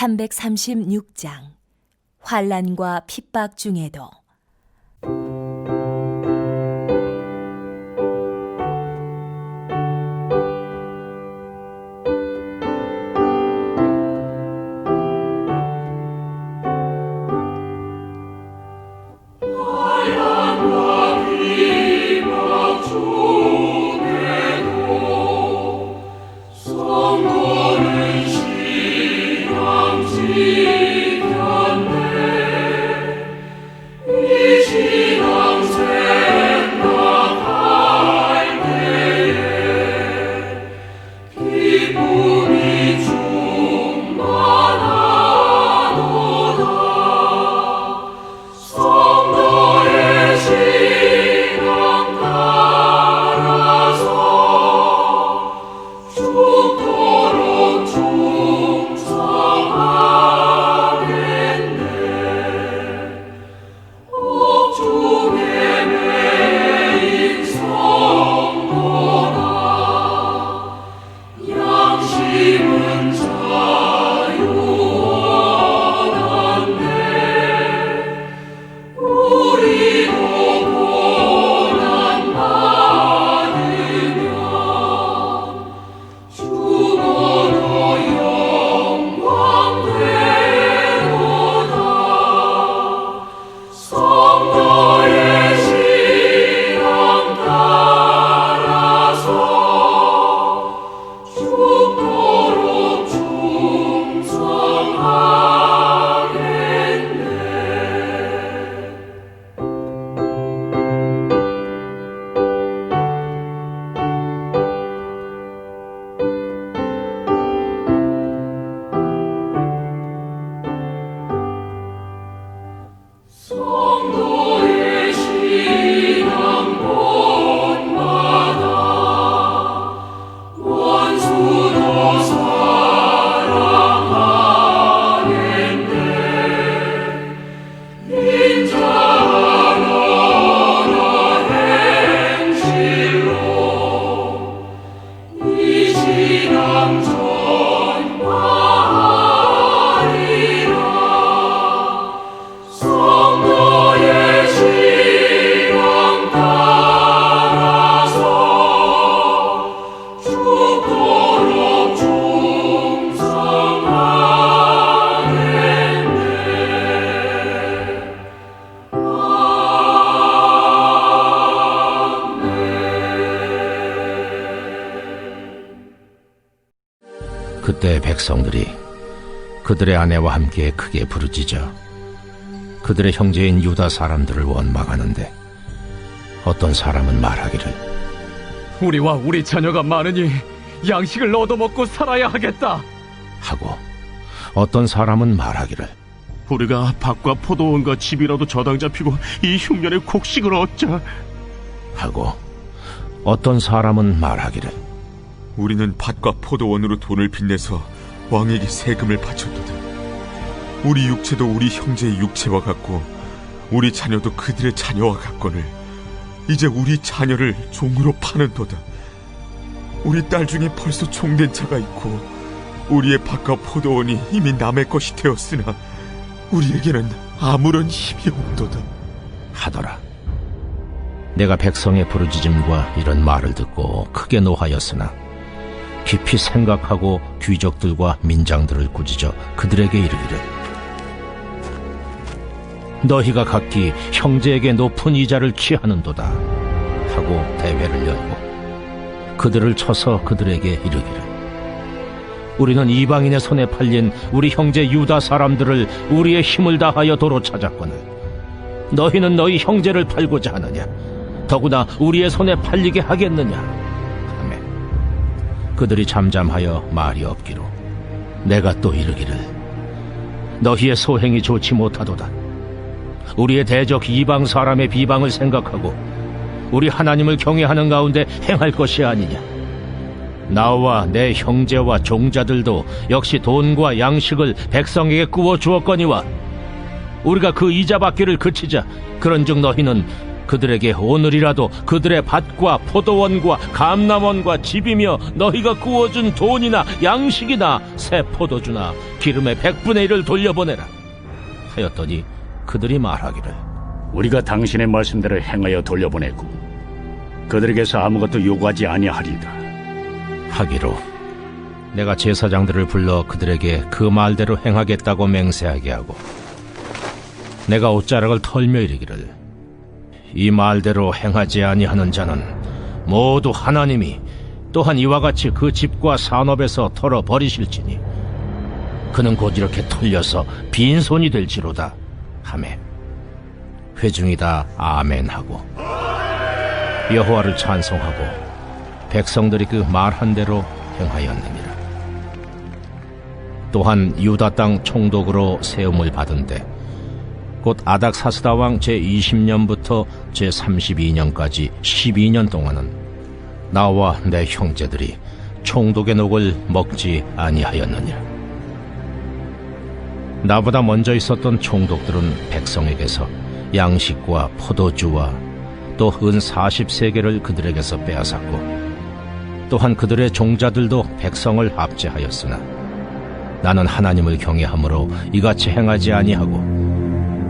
336장. 환란과 핍박 중에도 그들의 아내와 함께 크게 부르짖어 그들의 형제인 유다 사람들을 원망하는데 어떤 사람은 말하기를 우리와 우리 자녀가 많으니 양식을 얻어먹고 살아야 하겠다. 하고 어떤 사람은 말하기를 우리가 밭과 포도원과 집이라도 저당 잡히고 이 흉년에 곡식을 얻자. 하고 어떤 사람은 말하기를 우리는 밭과 포도원으로 돈을 빚내서 왕에게 세금을 바쳤도다. 우리 육체도 우리 형제의 육체와 같고 우리 자녀도 그들의 자녀와 같거늘 이제 우리 자녀를 종으로 파는도다. 우리 딸 중에 벌써 종된 자가 있고 우리의 밭과 포도원이 이미 남의 것이 되었으나 우리에게는 아무런 힘이 없도다. 하더라 내가 백성의 부르짖음과 이런 말을 듣고 크게 노하였으나 깊이 생각하고 귀족들과 민장들을 꾸짖어 그들에게 이르기를. 너희가 각기 형제에게 높은 이자를 취하는도다 하고 대회를 열고 그들을 쳐서 그들에게 이르기를. 우리는 이방인의 손에 팔린 우리 형제 유다 사람들을 우리의 힘을 다하여 도로 찾았거늘. 너희는 너희 형제를 팔고자 하느냐? 더구나 우리의 손에 팔리게 하겠느냐 그들이 잠잠하여 말이 없기로 내가 또 이르기를 너희의 소행이 좋지 못하도다. 우리의 대적 이방 사람의 비방을 생각하고 우리 하나님을 경외하는 가운데 행할 것이 아니냐. 나와 내 형제와 종자들도 역시 돈과 양식을 백성에게 꾸어 주었거니와 우리가 그 이자 받기를 그치자 그런즉 너희는 그들에게 오늘이라도 그들의 밭과 포도원과 감남원과 집이며 너희가 구워준 돈이나 양식이나 새 포도주나 기름의 백분의 일을 돌려보내라 하였더니 그들이 말하기를 우리가 당신의 말씀대로 행하여 돌려보내고 그들에게서 아무것도 요구하지 아니하리다. 하기로 내가 제사장들을 불러 그들에게 그 말대로 행하겠다고 맹세하게 하고 내가 옷자락을 털며 이르기를 이 말대로 행하지 아니하는 자는 모두 하나님이 또한 이와 같이 그 집과 산업에서 털어 버리실지니 그는 곧 이렇게 털려서 빈손이 될지로다. 하매. 회중이 다. 아멘하고. 여호와를 찬송하고 백성들이 그 말한 대로 행하였느니라. 또한 유다 땅 총독으로 세움을 받은데 곧 아닥사스다 왕 제20년부터 제32년까지 12년 동안은 나와 내 형제들이 총독의 녹을 먹지 아니하였느니라. 나보다 먼저 있었던 총독들은 백성에게서 양식과 포도주와 또 은 40세계를 그들에게서 빼앗았고 또한 그들의 종자들도 백성을 압제하였으나 나는 하나님을 경외함으로 이같이 행하지 아니하고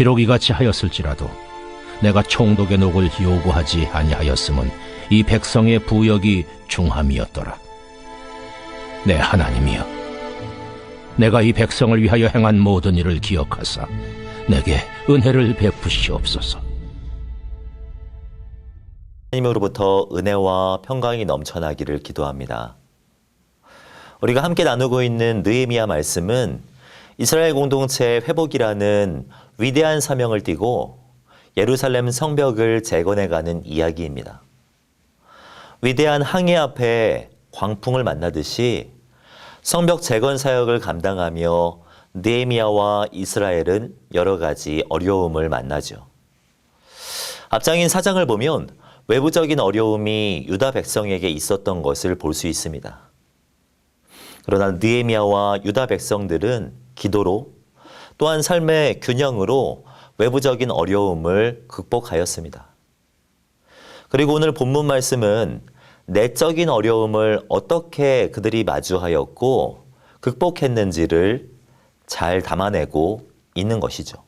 비록 이같이 하였을지라도 내가 총독의 녹을 요구하지 아니하였음은 이 백성의 부역이 중함이었더라 내 하나님이여 내가 이 백성을 위하여 행한 모든 일을 기억하사 내게 은혜를 베푸시옵소서. 하나님으로부터 은혜와 평강이 넘쳐나기를 기도합니다. 우리가 함께 나누고 있는 느헤미야 말씀은 이스라엘 공동체의 회복이라는 위대한 사명을 띠고 예루살렘 성벽을 재건해가는 이야기입니다. 위대한 항해 앞에 광풍을 만나듯이 성벽 재건 사역을 감당하며 느헤미야와 이스라엘은 여러 가지 어려움을 만나죠. 앞장인 사장을 보면 외부적인 어려움이 유다 백성에게 있었던 것을 볼 수 있습니다. 그러나 느헤미야와 유다 백성들은 기도로 또한 삶의 균형으로 외부적인 어려움을 극복하였습니다. 그리고 오늘 본문 말씀은 내적인 어려움을 어떻게 그들이 마주하였고 극복했는지를 잘 담아내고 있는 것이죠.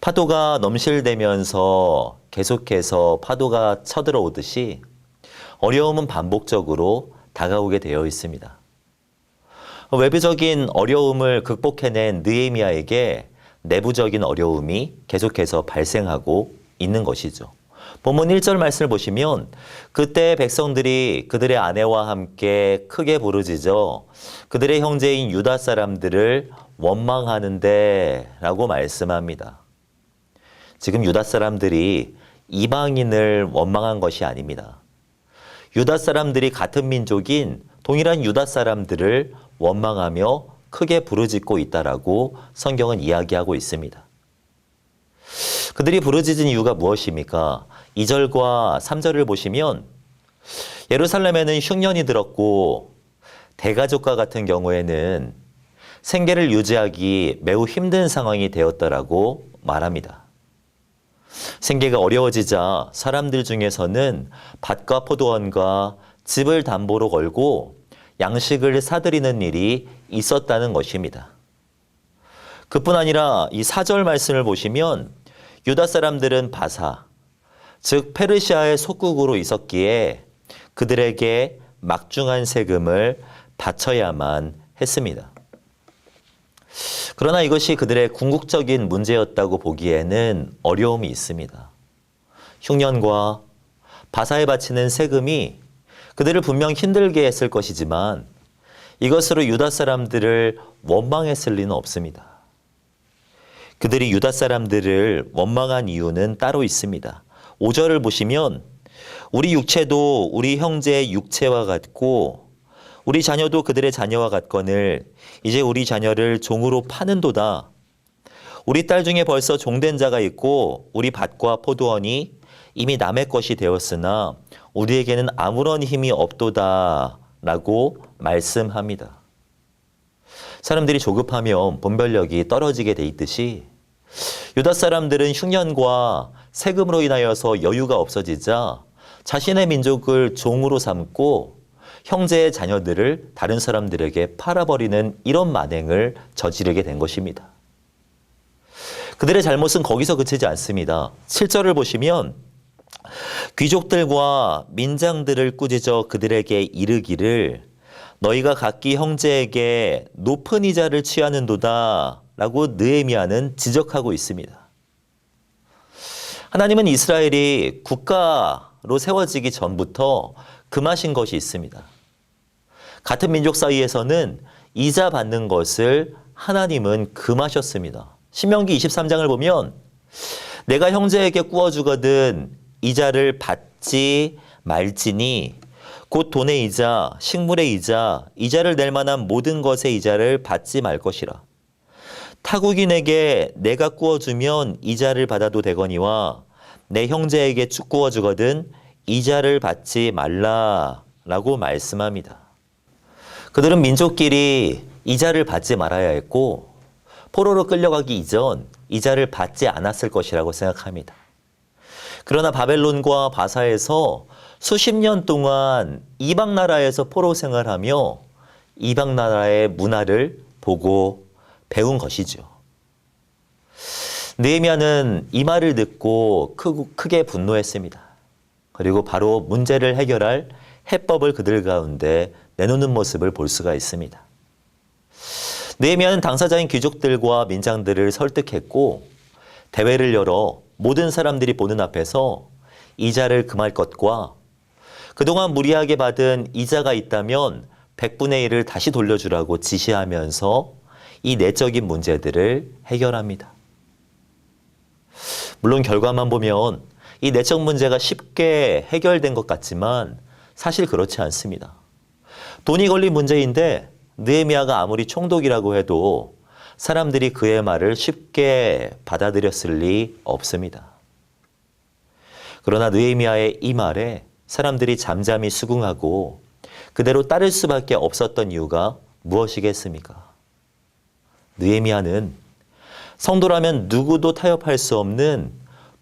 파도가 넘실대면서 계속해서 파도가 쳐들어오듯이 어려움은 반복적으로 다가오게 되어 있습니다. 외부적인 어려움을 극복해낸 느헤미야에게 내부적인 어려움이 계속해서 발생하고 있는 것이죠. 본문 1절 말씀을 보시면 그때 백성들이 그들의 아내와 함께 크게 부르짖어 그들의 형제인 유다 사람들을 원망하는데 라고 말씀합니다. 지금 유다 사람들이 이방인을 원망한 것이 아닙니다. 유다 사람들이 같은 민족인 동일한 유다 사람들을 원망하며 크게 부르짖고 있다라고 성경은 이야기하고 있습니다. 그들이 부르짖은 이유가 무엇입니까? 2절과 3절을 보시면 예루살렘에는 흉년이 들었고 대가족과 같은 경우에는 생계를 유지하기 매우 힘든 상황이 되었다라고 말합니다. 생계가 어려워지자 사람들 중에서는 밭과 포도원과 집을 담보로 걸고 양식을 사들이는 일이 있었다는 것입니다. 그뿐 아니라 이 사절 말씀을 보시면 유다 사람들은 바사, 즉 페르시아의 속국으로 있었기에 그들에게 막중한 세금을 바쳐야만 했습니다. 그러나 이것이 그들의 궁극적인 문제였다고 보기에는 어려움이 있습니다. 흉년과 바사에 바치는 세금이 그들을 분명 힘들게 했을 것이지만 이것으로 유다 사람들을 원망했을 리는 없습니다. 그들이 유다 사람들을 원망한 이유는 따로 있습니다. 5절을 보시면 우리 육체도 우리 형제의 육체와 같고 우리 자녀도 그들의 자녀와 같거늘 이제 우리 자녀를 종으로 파는도다. 우리 딸 중에 벌써 종된 자가 있고 우리 밭과 포도원이 이미 남의 것이 되었으나 우리에게는 아무런 힘이 없도다 라고 말씀합니다. 사람들이 조급하면 분별력이 떨어지게 돼 있듯이 유다 사람들은 흉년과 세금으로 인하여서 여유가 없어지자 자신의 민족을 종으로 삼고 형제의 자녀들을 다른 사람들에게 팔아버리는 이런 만행을 저지르게 된 것입니다. 그들의 잘못은 거기서 그치지 않습니다. 7절을 보시면 귀족들과 민장들을 꾸짖어 그들에게 이르기를 너희가 각기 형제에게 높은 이자를 취하는도다 라고 느헤미야는 지적하고 있습니다. 하나님은 이스라엘이 국가로 세워지기 전부터 금하신 것이 있습니다. 같은 민족 사이에서는 이자 받는 것을 하나님은 금하셨습니다. 신명기 23장을 보면 내가 형제에게 꾸어 주거든 이자를 받지 말지니 곧 돈의 이자, 식물의 이자, 이자를 낼 만한 모든 것의 이자를 받지 말 것이라. 타국인에게 내가 꾸어주면 이자를 받아도 되거니와 내 형제에게 꾸어주거든 이자를 받지 말라라고 말씀합니다. 그들은 민족끼리 이자를 받지 말아야 했고 포로로 끌려가기 이전 이자를 받지 않았을 것이라고 생각합니다. 그러나 바벨론과 바사에서 수십 년 동안 이방 나라에서 포로 생활하며 이방 나라의 문화를 보고 배운 것이죠. 느헤미야는 이 말을 듣고 크게 분노했습니다. 그리고 바로 문제를 해결할 해법을 그들 가운데 내놓는 모습을 볼 수가 있습니다. 느헤미야는 당사자인 귀족들과 민장들을 설득했고 대회를 열어 모든 사람들이 보는 앞에서 이자를 금할 것과 그동안 무리하게 받은 이자가 있다면 100분의 1을 다시 돌려주라고 지시하면서 이 내적인 문제들을 해결합니다. 물론 결과만 보면 이 내적 문제가 쉽게 해결된 것 같지만 사실 그렇지 않습니다. 돈이 걸린 문제인데 느헤미야가 아무리 총독이라고 해도 사람들이 그의 말을 쉽게 받아들였을 리 없습니다. 그러나 느헤미야의 이 말에 사람들이 잠잠히 수긍하고 그대로 따를 수밖에 없었던 이유가 무엇이겠습니까? 느헤미야는 성도라면 누구도 타협할 수 없는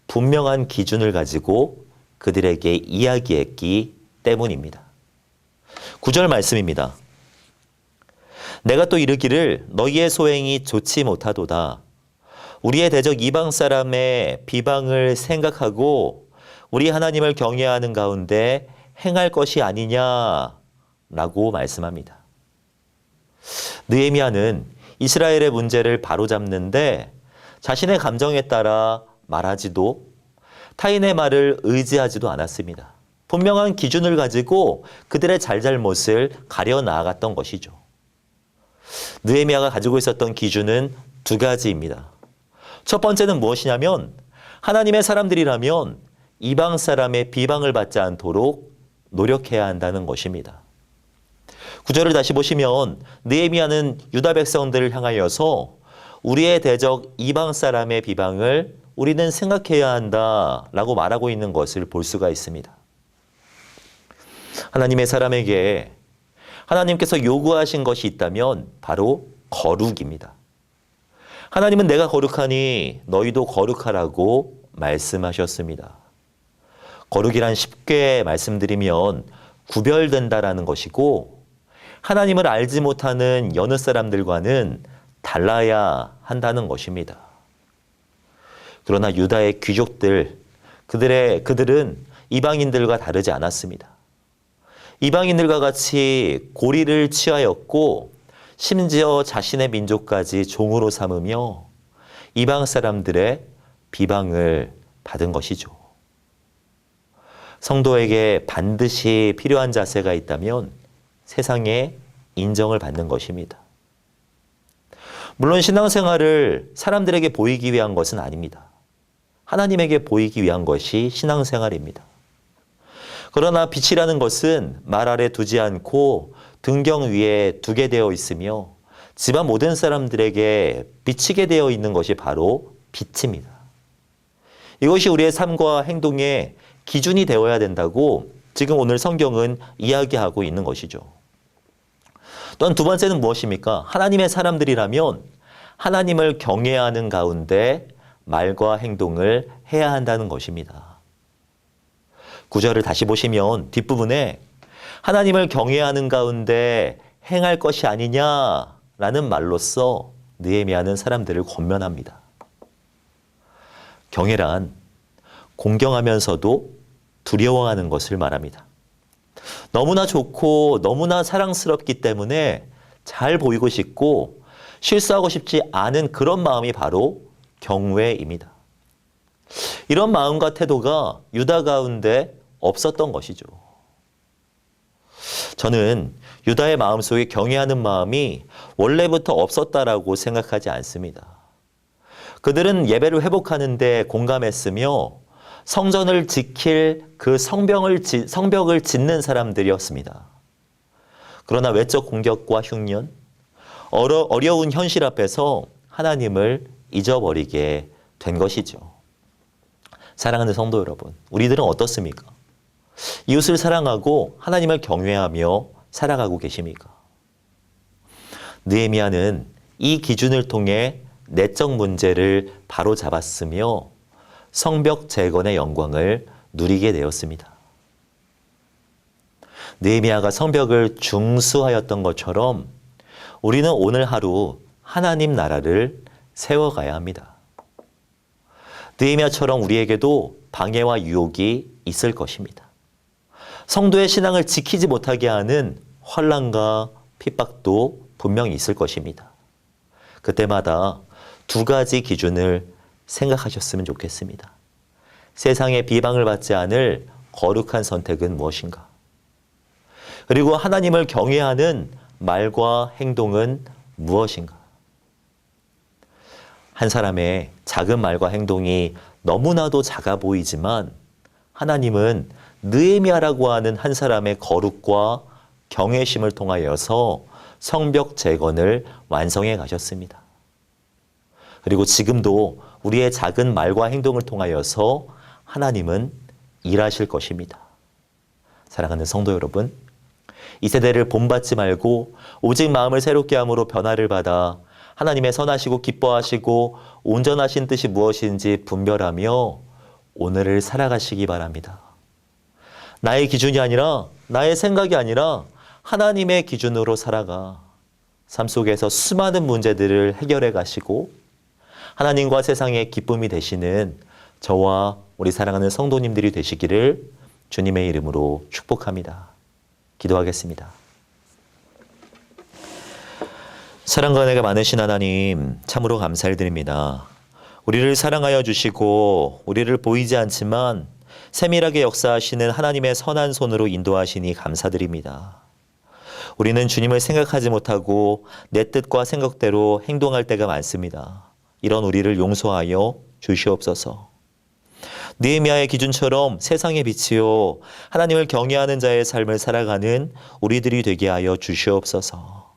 분명한 기준을 가지고 그들에게 이야기했기 때문입니다. 9절 말씀입니다. 내가 또 이르기를 너희의 소행이 좋지 못하도다. 우리의 대적 이방 사람의 비방을 생각하고 우리 하나님을 경외하는 가운데 행할 것이 아니냐라고 말씀합니다. 느헤미야는 이스라엘의 문제를 바로잡는데 자신의 감정에 따라 말하지도 타인의 말을 의지하지도 않았습니다. 분명한 기준을 가지고 그들의 잘잘못을 가려 나아갔던 것이죠. 느헤미야가 가지고 있었던 기준은 두 가지입니다. 첫 번째는 무엇이냐면 하나님의 사람들이라면 이방 사람의 비방을 받지 않도록 노력해야 한다는 것입니다. 구절을 다시 보시면 느헤미야는 유다 백성들을 향하여서 우리의 대적 이방 사람의 비방을 우리는 생각해야 한다라고 말하고 있는 것을 볼 수가 있습니다. 하나님의 사람에게 하나님께서 요구하신 것이 있다면 바로 거룩입니다. 하나님은 내가 거룩하니 너희도 거룩하라고 말씀하셨습니다. 거룩이란 쉽게 말씀드리면 구별된다라는 것이고 하나님을 알지 못하는 여느 사람들과는 달라야 한다는 것입니다. 그러나 유다의 귀족들 그들의 그들은 이방인들과 다르지 않았습니다. 이방인들과 같이 고리를 취하였고 심지어 자신의 민족까지 종으로 삼으며 이방 사람들의 비방을 받은 것이죠. 성도에게 반드시 필요한 자세가 있다면 세상에 인정을 받는 것입니다. 물론 신앙생활을 사람들에게 보이기 위한 것은 아닙니다. 하나님에게 보이기 위한 것이 신앙생활입니다. 그러나 빛이라는 것은 말 아래 두지 않고 등경 위에 두게 되어 있으며 집안 모든 사람들에게 비치게 되어 있는 것이 바로 빛입니다. 이것이 우리의 삶과 행동의 기준이 되어야 된다고 지금 오늘 성경은 이야기하고 있는 것이죠. 또한 두 번째는 무엇입니까? 하나님의 사람들이라면 하나님을 경외하는 가운데 말과 행동을 해야 한다는 것입니다. 구절을 다시 보시면 뒷부분에 하나님을 경외하는 가운데 행할 것이 아니냐라는 말로써 느헤미야는 사람들을 권면합니다. 경외란 공경하면서도 두려워하는 것을 말합니다. 너무나 좋고 너무나 사랑스럽기 때문에 잘 보이고 싶고 실수하고 싶지 않은 그런 마음이 바로 경외입니다. 이런 마음과 태도가 유다 가운데 없었던 것이죠. 저는 유다의 마음속에 경외하는 마음이 원래부터 없었다라고 생각하지 않습니다. 그들은 예배를 회복하는데 공감했으며 성전을 지킬 그 성벽을, 지, 성벽을 짓는 사람들이었습니다. 그러나 외적 공격과 흉년, 어려, 어려운 현실 앞에서 하나님을 잊어버리게 된 것이죠. 사랑하는 성도 여러분, 우리들은 어떻습니까? 이웃을 사랑하고 하나님을 경외하며 살아가고 계십니까? 느헤미야는 이 기준을 통해 내적 문제를 바로 잡았으며 성벽 재건의 영광을 누리게 되었습니다. 느헤미야가 성벽을 중수하였던 것처럼 우리는 오늘 하루 하나님 나라를 세워가야 합니다. 느헤미야처럼 우리에게도 방해와 유혹이 있을 것입니다. 성도의 신앙을 지키지 못하게 하는 환란과 핍박도 분명히 있을 것입니다. 그때마다 두 가지 기준을 생각하셨으면 좋겠습니다. 세상의 비방을 받지 않을 거룩한 선택은 무엇인가? 그리고 하나님을 경외하는 말과 행동은 무엇인가? 한 사람의 작은 말과 행동이 너무나도 작아 보이지만 하나님은 느헤미야라고 하는 한 사람의 거룩과 경외심을 통하여서 성벽 재건을 완성해 가셨습니다. 그리고 지금도 우리의 작은 말과 행동을 통하여서 하나님은 일하실 것입니다. 사랑하는 성도 여러분, 이 세대를 본받지 말고 오직 마음을 새롭게 함으로 변화를 받아 하나님의 선하시고 기뻐하시고 온전하신 뜻이 무엇인지 분별하며 오늘을 살아가시기 바랍니다. 나의 기준이 아니라 나의 생각이 아니라 하나님의 기준으로 살아가 삶 속에서 수많은 문제들을 해결해 가시고 하나님과 세상의 기쁨이 되시는 저와 우리 사랑하는 성도님들이 되시기를 주님의 이름으로 축복합니다. 기도하겠습니다. 사랑과 은혜가 많으신 하나님, 참으로 감사를 드립니다. 우리를 사랑하여 주시고, 우리를 보이지 않지만 세밀하게 역사하시는 하나님의 선한 손으로 인도하시니 감사드립니다. 우리는 주님을 생각하지 못하고 내 뜻과 생각대로 행동할 때가 많습니다. 이런 우리를 용서하여 주시옵소서. 느헤미야의 기준처럼 세상의 빛이요 하나님을 경외하는 자의 삶을 살아가는 우리들이 되게 하여 주시옵소서.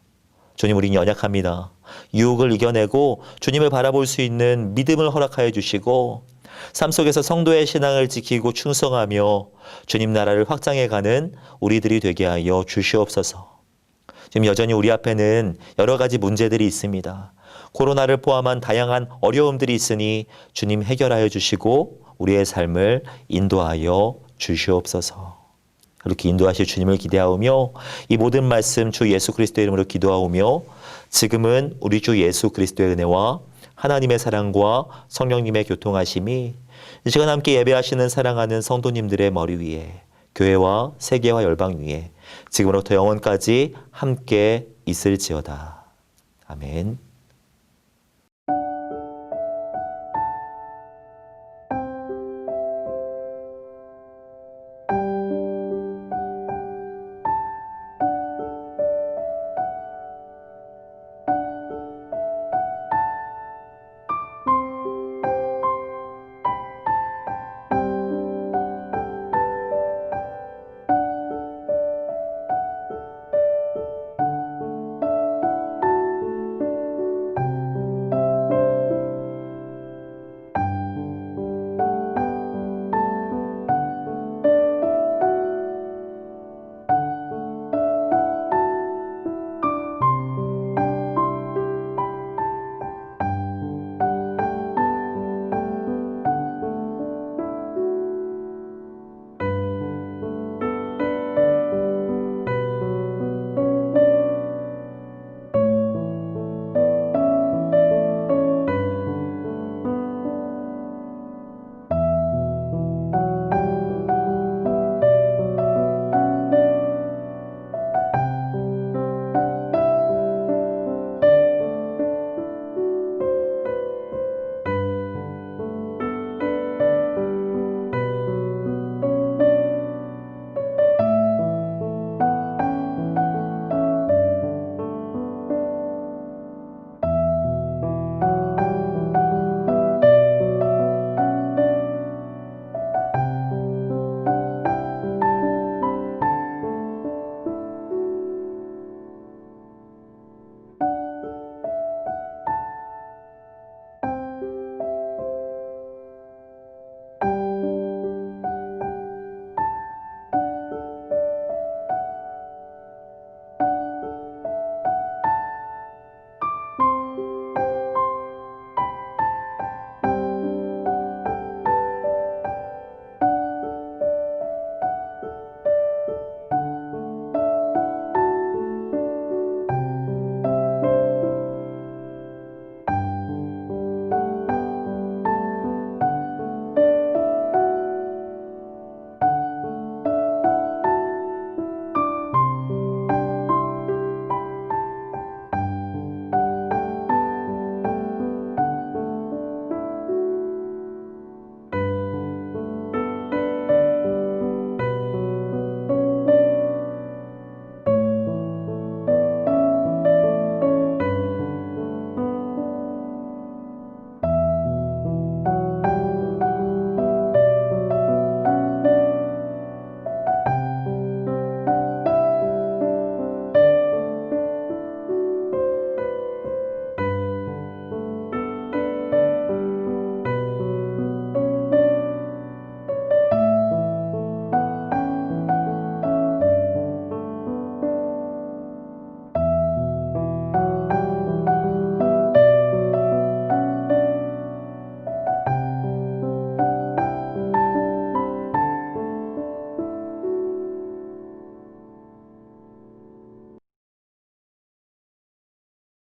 주님 우리는 연약합니다. 유혹을 이겨내고 주님을 바라볼 수 있는 믿음을 허락하여 주시고 삶 속에서 성도의 신앙을 지키고 충성하며 주님 나라를 확장해가는 우리들이 되게 하여 주시옵소서. 지금 여전히 우리 앞에는 여러 가지 문제들이 있습니다. 코로나를 포함한 다양한 어려움들이 있으니 주님 해결하여 주시고 우리의 삶을 인도하여 주시옵소서. 이렇게 인도하실 주님을 기대하오며 이 모든 말씀 주 예수 그리스도의 이름으로 기도하오며 지금은 우리 주 예수 그리스도의 은혜와 하나님의 사랑과 성령님의 교통하심이 이 시간 함께 예배하시는 사랑하는 성도님들의 머리 위에 교회와 세계와 열방 위에 지금으로부터 영원까지 함께 있을지어다. 아멘.